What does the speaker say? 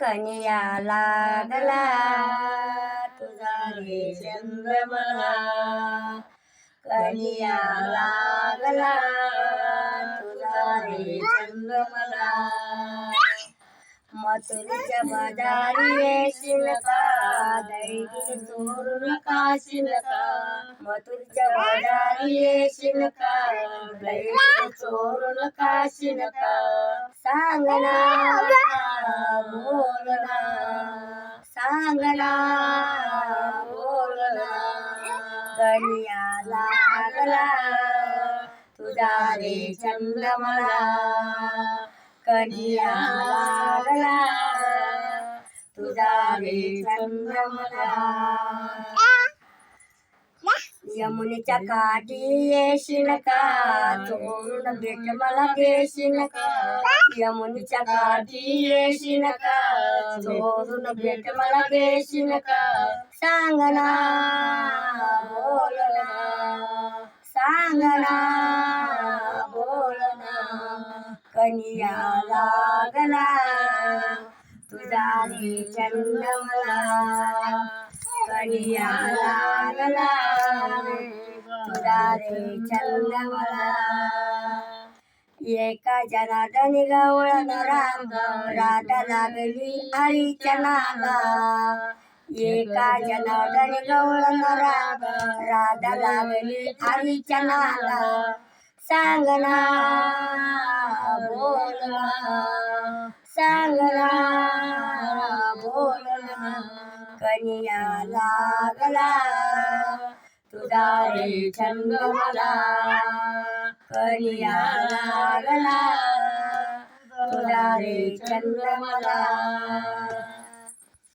कनिया लागला. तुझा रे चंद्रमला कनिया लागला. तुझा रे चंद्रमला मथुरीच्या बाजारी येशील का? दैवी चोरून काशील का? मथुरीच्या बाजारी येशील का? दैवी चोरून काशील का? सांग ना. कनिया लागला. तुझा रे चंद्रमला कनिया लागला. तुझा रे चंद्रमला यमुनेच्या काठी येशील का? चोरून भेट मला देशील का? यमुनेच्या काठी येशील का? चोरून भेट मला देशील का? सांग ना. लागला बोलना कनिया लागला. तुझा रे चंद्रमला कनिया लागला. तुझा रे चंद्रमला एका जनादनी गवळण राम राधा लागली हरीच्या नादा. एका जनार्दनी गवळण राग राधा लागली हरीच्या नादा सांगना बोलना सांगना बोलना कनिया लागला. तुझा रे चंद्रमला कनिया लागला. तुझा रे चंद्रमला